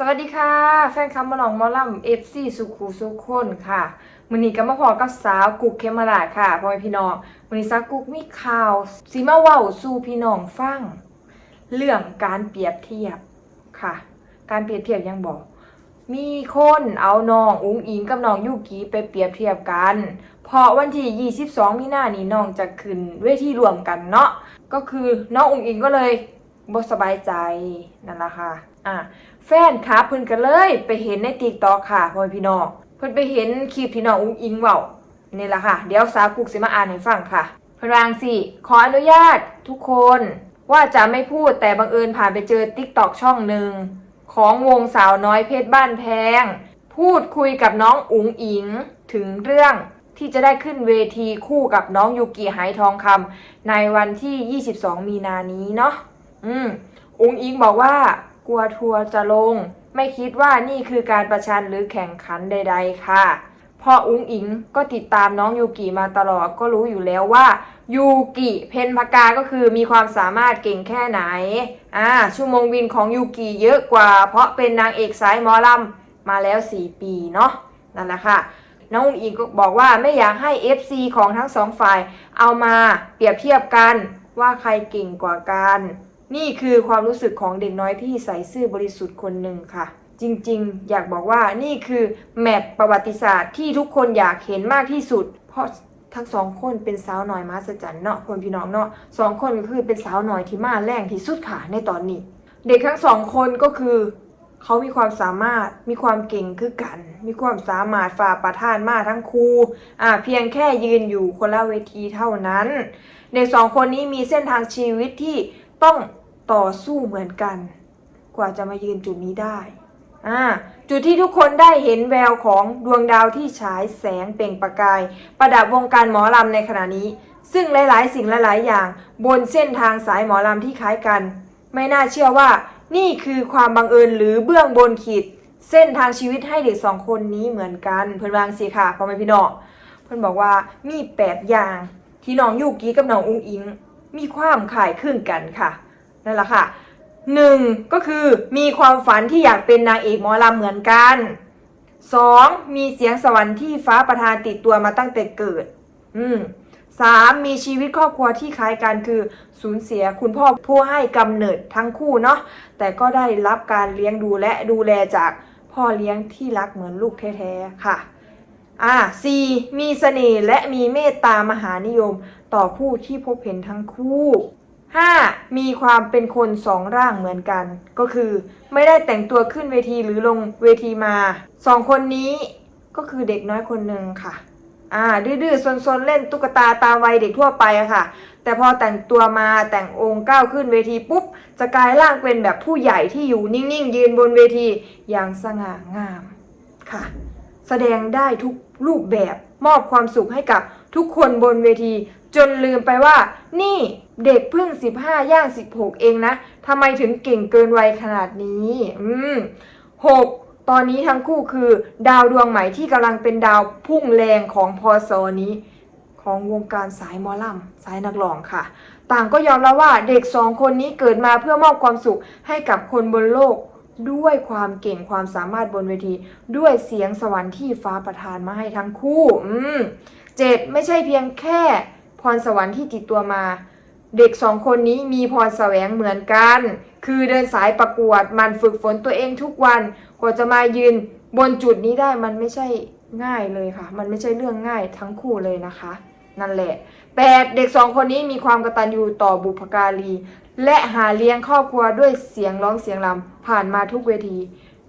สวัสดีค่ะ แฟนคลับมาลองมอลำเอฟซีสุขูสุขคนค่ะมือนี้ก็มาพอกับสาวกุ๊กเคมราค่ะพ่อแม่พี่น้องมือนี้สาวกุ๊กมีข่าวสีมาเว้าสู่พี่น้องฟัง เรื่องการเปรียบเทียบค่ะ การเปรียบเทียบยังบอก มีคนเอาน้องอุ้งอิงกับน้องยูกีไปเปรียบเทียบกัน เพราะวันที่ 22 มีนานี้น้องจะขึ้นเวทีรวมกันเนาะก็คือน้องอุ้งอิงก็เลย บ่สบายใจนั่นแหละค่ะอะแฟนคลับเพิ่นก็เลยไปเห็นในติ๊กต็อกค่ะพ่อพี่น้องเพิ่นไปเห็นคลิปที่น้องอุ้งอิงเว้านี่แหละค่ะ เดี๋ยวสาวกุกสิมาอ่านให้ฟังค่ะเพิ่นวางสิขออนุญาตทุกคนว่าจะไม่พูดแต่บังเอิญผ่านไปเจอติ๊กต็อกช่องหนึ่งของวงสาวน้อยเพชรบ้านแพง พูดคุยกับน้องอุ๋งอิงถึงเรื่องที่จะได้ขึ้นเวทีคู่กับน้องยูกิไหทองคำในวันที่ 22 มีนานี้เนาะ อืมอุ๋งอิงบอกว่ากลัวทัวร์จะลง ไม่คิดว่านี่คือการประชันหรือแข่งขันใด ๆ ค่ะเพออุ๋งอิงก็ติดตามน้องยูกิมาตลอดก็รู้อยู่แล้วว่ายูกิเพนพกาก็คือมีความสามารถเก่งแค่ไหนอ่าชั่วโมงบินของยูกิเยอะกว่า เพราะเป็นนางเอกสายหมอลำมาแล้ว 4 ปีเนาะนั่นแหละค่ะน้องอุ๋งอิงก็บอกว่าไม่อยากให้ FC ของทั้งสองฝ่ายเอามาเปรียบเทียบกันว่าใครเก่งกว่ากัน นี่คือความรู้สึกของเด็กน้อยที่ใส่ซื่อบริสุทธิ์คนหนึ่งค่ะ จริงๆ อยากบอกว่านี่คือแมปประวัติศาสตร์ที่ทุกคนอยากเห็นมากที่สุด เพราะทั้งสองคนเป็นสาวหน่อยมาสจันเนาะคนพี่น้องเนาะสองคนก็คือเป็นสาวหน่อยที่มาแรงที่สุดค่ะในตอนนี้ เด็กทั้งสองคนก็คือเขามีความสามารถ มีความเก่งคือกัน มีความสามารถฝ่าประทานมาทั้งครูอ่าเพียงแค่ยืนอยู่คนละเวทีเท่านั้น เด็กสองคนนี้มีเส้นทางชีวิตที่ ต้องต่อสู้เหมือนกัน กว่าจะมายืนจุดนี้ได้อ่าจุดที่ทุกคนได้เห็นแววของดวงดาวที่ฉายแสงเปล่งประกาย ประดับวงการหมอลำในขณะนี้ ซึ่งหลาย ๆ สิ่งหลาย ๆ อย่าง บนเส้นทางสายหมอลำที่คล้ายกัน ไม่น่าเชื่อว่า นี่คือความบังเอิญหรือเบื้องบนขีด เส้นทางชีวิตให้เด็กสองคนนี้เหมือนกัน เพื่อนวางสิค่ะพ่อแม่พี่น้องเพื่อนบอกว่ามีแปดอย่างที่น้องยูกี้กับน้องอุ้งอิง มีความขายครึ่งกันค่ะนั่นแหละค่ะหนึ่งก็คือมีความฝันที่อยากเป็นนางเอกหมอลำเหมือนกันสองมีเสียงสวรรค์ที่ฟ้าประทานติดตัวมาตั้งแต่เกิด อืมสามมีชีวิตครอบครัวที่คล้ายกันคือสูญเสียคุณพ่อผู้ให้กำเนิดทั้งคู่เนาะแต่ก็ได้รับการเลี้ยงดูและดูแลจากพ่อเลี้ยงที่รักเหมือนลูกแท้ๆค่ะ อ่า 4. มีเสน่ห์และมีเมตตามหานิยม ต่อผู้ที่พบเห็นทั้งคู่ 5. มีความเป็นคนสองร่างเหมือนกัน ก็คือไม่ได้แต่งตัวขึ้นเวทีหรือลงเวทีมาสองคนนี้ก็คือเด็กน้อยคนหนึ่งค่ะ อ่า ดื้อๆซนๆ เล่นตุ๊กตาตามวัยเด็กทั่วไปอะค่ะ แต่พอแต่งตัวมาแต่งองค์ก้าวขึ้นเวทีปุ๊บ จะกลายร่างเป็นแบบผู้ใหญ่ที่อยู่นิ่งๆ ยืนบนเวทีอย่างสง่างามค่ะ แสดงได้ทุกรูปแบบมอบความสุขให้กับทุกคนบนเวที จนลืมไปว่า นี่เด็กเพิ่ง 15 ย่าง 16 เองนะทำไมถึงเก่งเกินวัยขนาดนี้ อืม 6. ตอนนี้ทั้งคู่คือ ดาวดวงใหม่ที่กำลังเป็นดาวพุ่งแรงของพอสอนี้ ของวงการสายมอลำสายนักร้องค่ะ ต่างก็ยอมรับว่าเด็กสองคนนี้เกิดมาเพื่อมอบความสุขให้กับคนบนโลก ด้วยความเก่งความสามารถบนเวที ด้วยเสียงสวรรค์ที่ฟ้าประทานมาให้ทั้งคู่อืมเจ็ดไม่ใช่เพียงแค่พรสวรรค์ที่ติดตัวมา เด็กสองคนนี้มีพรแสวงเหมือนกัน คือเดินสายประกวดมันฝึกฝนตัวเองทุกวันกว่าจะมายืนบนจุดนี้ได้มันไม่ใช่ง่ายเลยค่ะ มันไม่ใช่เรื่องง่ายทั้งคู่เลยนะคะ นั่นแหละ 8. เด็กสองคนนี้มีความกตัญญูต่อบุพการี และหาเลี้ยงครอบครัวด้วยเสียงร้องเสียงรำผ่านมาทุกเวที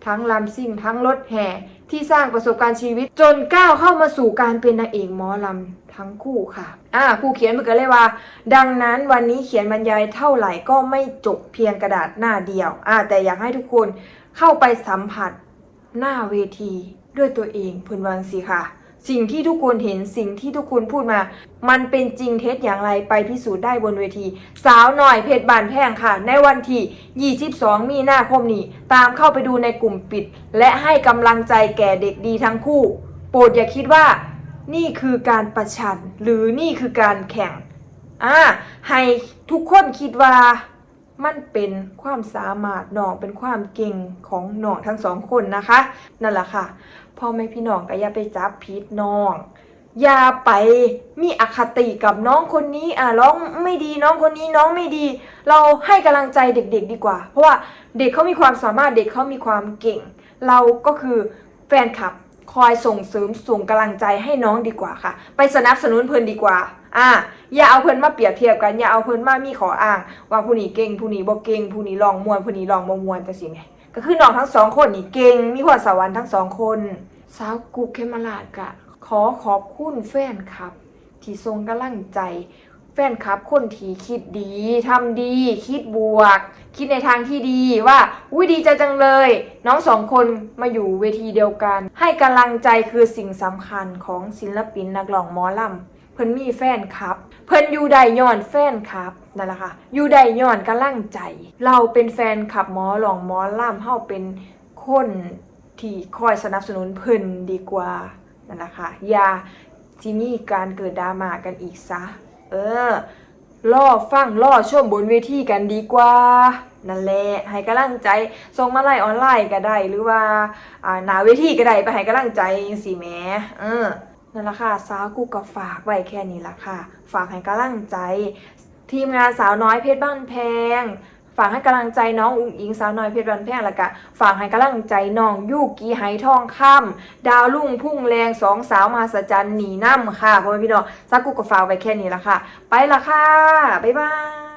ทั้งลำซิ่ง ทั้งรถแห่ที่สร้างประสบการณ์ชีวิต จนก้าวเข้ามาสู่การเป็นนางเอกหมอลำทั้งคู่ค่ะ อ่าผู้เขียนมันก็เลยว่า ดังนั้นวันนี้เขียนบรรยายเท่าไหร่ก็ไม่จบเพียงกระดาษหน้าเดียว อ่า แต่อยากให้ทุกคนเข้าไปสัมผัสหน้าเวทีด้วยตัวเองเพื่อนวังสิค่ะ สิ่งที่ทุกคนเห็นสิ่งที่ทุกคนพูดมา มันเป็นจริงเท็จอย่างไรไปพิสูจน์ได้บนเวที สาวหน่อยเพชรบานแพงค่ะ ในวันที่ 22 มีนาคมนี้ ตามเข้าไปดูในกลุ่มปิด และให้กำลังใจแก่เด็กดีทั้งคู่ โปรดอย่าคิดว่า นี่คือการประชัน หรือนี่คือการแข่งอ่าให้ทุกคนคิดว่า มันเป็นความสามารถน้องเป็นความเก่งของน้องทั้งสองคนนะคะ นั่นแหละค่ะพ่อแม่พี่น้องก็อย่าไปจับผิดน้องอย่าไปมีอคติกับน้องคนนี้อะร้องไม่ดีน้องคนนี้น้องไม่ดี เราให้กำลังใจเด็ก ๆ ดีกว่า เพราะว่าเด็กเขามีความสามารถเด็กเขามีความเก่ง เราก็คือแฟนคลับคอยส่งเสริมส่งกำลังใจให้น้องดีกว่าค่ะ ไปสนับสนุนเพิ่นดีกว่า อ่าอย่าเอาเพิ่นมาเปรียบเทียบกันอย่าเอาเพิ่นมามีขออ้าง ว่าผู้นี้เก่งผู้นี้บ่เก่งผู้นี้ลองมวนผู้นี้ลองบ่มวนจังซี่ไงก็คือน้องทั้งสองคนนี่เก่งมีพรสวรรค์ทั้งสองคนสาวกุกเคมราดกะ ขอขอบคุณแฟนคลับ ที่ทรงกำลังใจ แฟนคลับคนที่คิดดีทำดี คิดบวก คิดในทางที่ดีว่า อุ้ยดีใจจังเลย น้องสองคนมาอยู่เวทีเดียวกัน ให้กำลังใจคือสิ่งสำคัญของศิลปินนักร้องหมอลำ พิ่นมีแฟนคลับ เพิ่นอยู่ไดย้อนแฟนคลับนั่นแหละค่ะอยู่ไดย้อนกำลังใจ เราเป็นแฟนคลับหมอหลองหมอลำเฮาเป็นคนที่คอยสนับสนุนเพิ่นดีกว่านั่นแหละค่ะอย่าที่มีการเกิดดราม่ากันอีกซะ เออล่อฟังล่อชมบนเวทีกันดีกว่า นั่นแหละให้กำลังใจส่งมาไลน์ออนไลน์ก็ได้ หรือว่าอ่าหนาเวทีก็ได้ไปให้กำลังใจสิแม่เออ นั่นละค่ะ สาวกูก็ฝากไว้แค่นี้ละค่ะ ฝากให้กำลังใจ ทีมงานสาวน้อยเพชรบ้านแพง ฝากให้กำลังใจน้องอุ้งอิงสาวน้อยเพชรบ้านแพงล้วก็ฝากให้กำลังใจน้องยูกีไหทองค่ำดาวลุ่งพุ่งแรงสองสาวมหัศจรรย์หนีน้ำค่ะพ่อแม่พี่น้องสาวกูก็ฝากไว้แค่นี้ละค่ะ ไปละค่ะ บ๊ายบาย